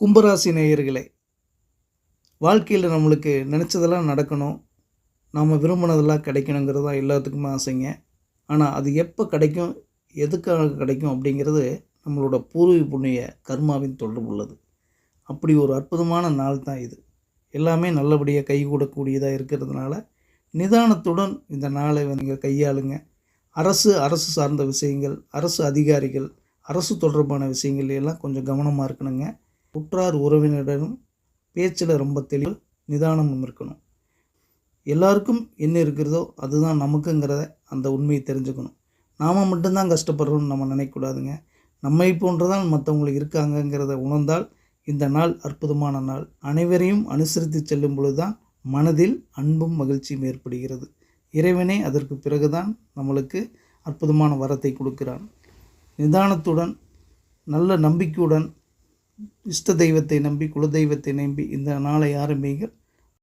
கும்பராசி நேயர்களே வாழ்க்கையில் நம்மளுக்கு நினச்சதெல்லாம் நடக்கணும். நாம் விரும்பினதெல்லாம் கிடைக்கணுங்கிறது தான் எல்லாத்துக்குமே ஆசைங்க. ஆனால் அது எப்போ கிடைக்கும் எதுக்காக கிடைக்கும் அப்படிங்கிறது நம்மளோட பூர்வீக புண்ணிய கர்மாவின் தொடர்பு உள்ளது. அப்படி ஒரு அற்புதமான நாள் தான் இது. எல்லாமே நல்லபடியாக கைகூடக்கூடியதாக இருக்கிறதுனால நிதானத்துடன் இந்த நாளை நீங்கள் கையாளுங்க. அரசு அரசு சார்ந்த விஷயங்கள் அரசு அதிகாரிகள் அரசு தொடர்பான விஷயங்கள் எல்லாம் கொஞ்சம் கவனமாக இருக்கணுங்க. உற்றார் உறவினரிடம் பேச்சில் ரொம்ப தெளிவு நிதானமும் இருக்கணும். எல்லாருக்கும் என்ன இருக்கிறதோ அதுதான் நமக்குங்கிறத அந்த உண்மையை தெரிஞ்சுக்கணும். நாம் மட்டும்தான் கஷ்டப்படுறோம்னு நம்ம நினைக்கக்கூடாதுங்க. நம்மை போன்றுதான் மற்றவங்களுக்கு இருக்காங்கங்கிறத உணர்ந்தால் இந்த நாள் அற்புதமான நாள். அனைவரையும் அனுசரித்து செல்லும் பொழுதுதான் மனதில் அன்பும் மகிழ்ச்சியும் ஏற்படுகிறது. இறைவனே அதற்கு பிறகுதான் நம்மளுக்கு அற்புதமான வரத்தை கொடுக்கிறான். நிதானத்துடன் நல்ல நம்பிக்கையுடன் இஷ்ட தெய்வத்தை நம்பி குலதெய்வத்தை நம்பி இந்த நாளை ஆரம்பிங்கள்